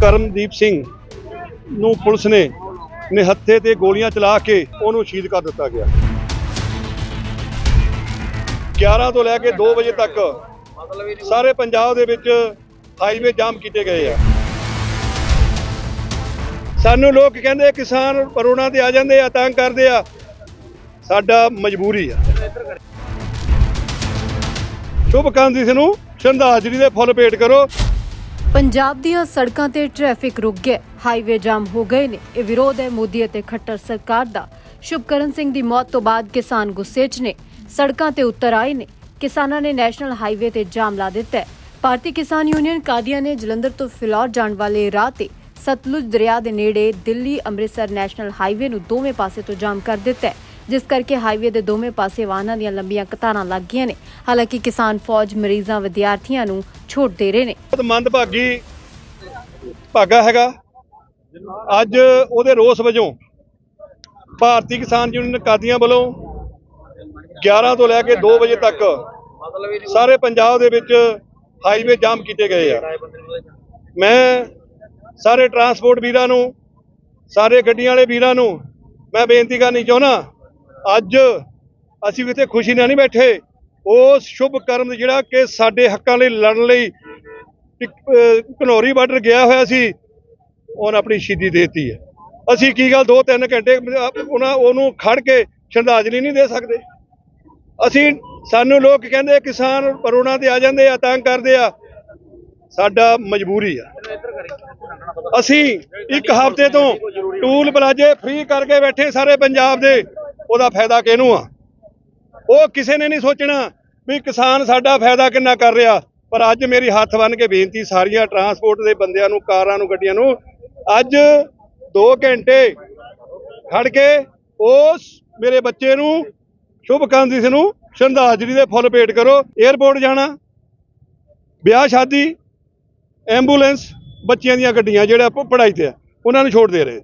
ਕਰਮਦੀਪ ਸਿੰਘ ਨੂੰ ਪੁਲਿਸ ਨੇ ਨਿਹੱਥੇ ਤੇ ਗੋਲੀਆਂ ਚਲਾ ਕੇ ਉਹਨੂੰ ਸ਼ਹੀਦ ਕਰ ਦਿੱਤਾ ਗਿਆ। 11 ਤੋਂ ਲੈ ਕੇ 2 ਵਜੇ ਤੱਕ ਸਾਰੇ ਪੰਜਾਬ ਦੇ ਵਿੱਚ ਹਾਈਵੇ ਜਾਮ ਕੀਤੇ ਗਏ ਆ। ਸਾਨੂੰ ਲੋਕ ਕਹਿੰਦੇ ਕਿਸਾਨ ਕਰੋਨਾ ਤੇ ਆ ਜਾਂਦੇ ਆ, ਤੰਗ ਕਰਦੇ ਆ। ਸਾਡਾ ਮਜਬੂਰੀ ਆ। ਸ਼ੁਭ ਕਾਂਤੀ ਨੂੰ ਸ਼ਰਧਾਂਜਲੀ ਦੇ ਫੁੱਲ ਭੇਟ ਕਰੋ। ਪੰਜਾਬ ਦੀਆਂ ਸੜਕਾਂ ਤੇ ਟ੍ਰੈਫਿਕ ਰੁਕ ਗਿਆ। ਹਾਈਵੇ ਜਾਮ ਹੋ ਗਏ ਨੇ। ਇਹ ਵਿਰੋਧ ਹੈ ਮੋਦੀ ਅਤੇ ਖੱਟਰ ਸਰਕਾਰ ਦਾ। ਸ਼ੁਭਕਰਨ ਸਿੰਘ ਦੀ ਮੌਤ ਤੋਂ ਬਾਅਦ ਕਿਸਾਨ ਗੁੱਸੇ 'ਚ ਨੇ। ਸੜਕਾਂ ਤੇ ਉਤਰ ਆਏ ਨੇ। ਕਿਸਾਨਾਂ ਨੇ ਨੈਸ਼ਨਲ ਹਾਈਵੇ ਤੇ ਜਾਮ ਲਾ ਦਿੱਤਾ ਹੈ। ਭਾਰਤੀ ਕਿਸਾਨ ਯੂਨੀਅਨ ਕਾਦੀਆਂ ਨੇ ਜਲੰਧਰ ਤੋਂ ਫਿਲੌਰ ਜਾਣ ਵਾਲੇ ਰਾਹ ਤੇ ਸਤਲੁਜ ਦਰਿਆ ਦੇ ਨੇੜੇ ਦਿੱਲੀ ਅੰਮ੍ਰਿਤਸਰ ਨੈਸ਼ਨਲ ਹਾਈਵੇ ਨੂੰ ਦੋਵੇਂ ਪਾਸੇ ਤੋਂ ਜਾਮ ਕਰ ਦਿੱਤਾ ਹੈ। ਜਿਸ ਕਰਕੇ ਹਾਈਵੇ ਦੇ ਦੋਵੇਂ ਪਾਸੇ ਵਾਹਨਾਂ ਦੀਆਂ ਲੰਬੀਆਂ ਕਤਾਰਾਂ ਲੱਗ ਗਈਆਂ ਨੇ। ਹਾਲਾਂਕਿ ਕਿਸਾਨ ਫੌਜ ਮਰੀਜ਼ਾਂ ਵਿਦਿਆਰਥੀਆਂ ਨੂੰ ਛੋਟ ਦੇ ਰਹੇ ਨੇ। ਬਹੁਤ ਮੰਦਭਾਗੀ ਭਾਗਾ ਹੈਗਾ। ਅੱਜ ਉਹਦੇ ਰੋਸ ਵਜੋਂ ਭਾਰਤੀ ਕਿਸਾਨ ਯੂਨੀਅਨ ਕਾਦੀਆਂ ਵੱਲੋਂ 11 ਤੋਂ ਲੈ ਕੇ 2 ਵਜੇ ਤੱਕ ਸਾਰੇ ਪੰਜਾਬ ਦੇ ਵਿੱਚ ਹਾਈਵੇ ਜਾਮ ਕੀਤੇ ਗਏ ਆ। ਮੈਂ ਸਾਰੇ ਟਰਾਂਸਪੋਰਟ ਵੀਰਾਂ ਨੂੰ, ਸਾਰੇ ਗੱਡੀਆਂ ਵਾਲੇ ਵੀਰਾਂ ਨੂੰ ਮੈਂ ਬੇਨਤੀ ਕਰਨੀ ਚਾਹੁੰਦਾ ਅੱਜ ਅਸੀਂ ਵੀ ਇੱਥੇ ਖੁਸ਼ੀ ਨਾਲ ਨਹੀਂ ਬੈਠੇ। ਉਸ ਸ਼ੁਭ ਕਰਮ ਜਿਹੜਾ ਕਿ ਸਾਡੇ ਹੱਕਾਂ ਲਈ ਲੜਨ ਲਈ ਇੱਕ, ਘਨੌਰੀ ਬਾਰਡਰ ਗਿਆ ਹੋਇਆ ਸੀ ਉਹਨੇ ਆਪਣੀ ਸ਼ਹੀਦੀ ਦੇ ਦਿੱਤੀ ਹੈ। ਅਸੀਂ ਕੀ ਗੱਲ 2-3 ਘੰਟੇ ਉਹਨਾਂ ਉਹਨੂੰ ਖੜ ਕੇ ਸ਼ਰਧਾਂਜਲੀ ਨਹੀਂ ਦੇ ਸਕਦੇ। ਅਸੀਂ ਸਾਨੂੰ ਲੋਕ ਕਹਿੰਦੇ ਕਿਸਾਨ ਕਰੋਨਾ ਤੇ ਆ ਜਾਂਦੇ ਆ ਤੰਗ ਕਰਦੇ ਆ। ਸਾਡਾ ਮਜਬੂਰੀ ਆ। ਅਸੀਂ ਇੱਕ ਹਫ਼ਤੇ ਤੋਂ ਟੂਲ ਪਲਾਜੇ ਫ੍ਰੀ ਕਰਕੇ ਬੈਠੇ ਸਾਰੇ ਪੰਜਾਬ ਦੇ। ਉਹਦਾ ਫਾਇਦਾ ਕਿਹਨੂੰ ਆ? ਉਹ ਕਿਸੇ ਨੇ ਨਹੀਂ ਸੋਚਣਾ ਵੀ ਕਿਸਾਨ ਸਾਡਾ ਫਾਇਦਾ ਕਿੰਨਾ ਕਰ ਰਿਹਾ। ਪਰ ਅੱਜ ਮੇਰੀ ਹੱਥ ਬੰਨ ਕੇ ਬੇਨਤੀ ਸਾਰੀਆਂ ਟਰਾਂਸਪੋਰਟ ਦੇ ਬੰਦਿਆਂ ਨੂੰ, ਕਾਰਾਂ ਨੂੰ, ਗੱਡੀਆਂ ਨੂੰ, ਅੱਜ 2 ਘੰਟੇ ਖੜ ਕੇ ਉਸ ਮੇਰੇ ਬੱਚੇ ਨੂੰ, ਸ਼ੁਭ ਕਾਂਤੀ ਨੂੰ ਸ਼ਰਧਾਂਜਲੀ ਦੇ ਫੁੱਲ ਭੇਟ ਕਰੋ। 에ਅਰਪੋਰਟ ਜਾਣਾ, ਵਿਆਹ, ਸ਼ਾਦੀ ਐਂਬੂਲੈਂਸ ਬੱਚਿਆਂ ਦੀਆਂ ਗੱਡੀਆਂ, ਜਿਹੜਾ ਪੜ੍ਹਾਈ ਤੇ ਆ, ਉਹਨਾਂ ਨੂੰ ਛੋੜ ਦੇ ਰਹੇ।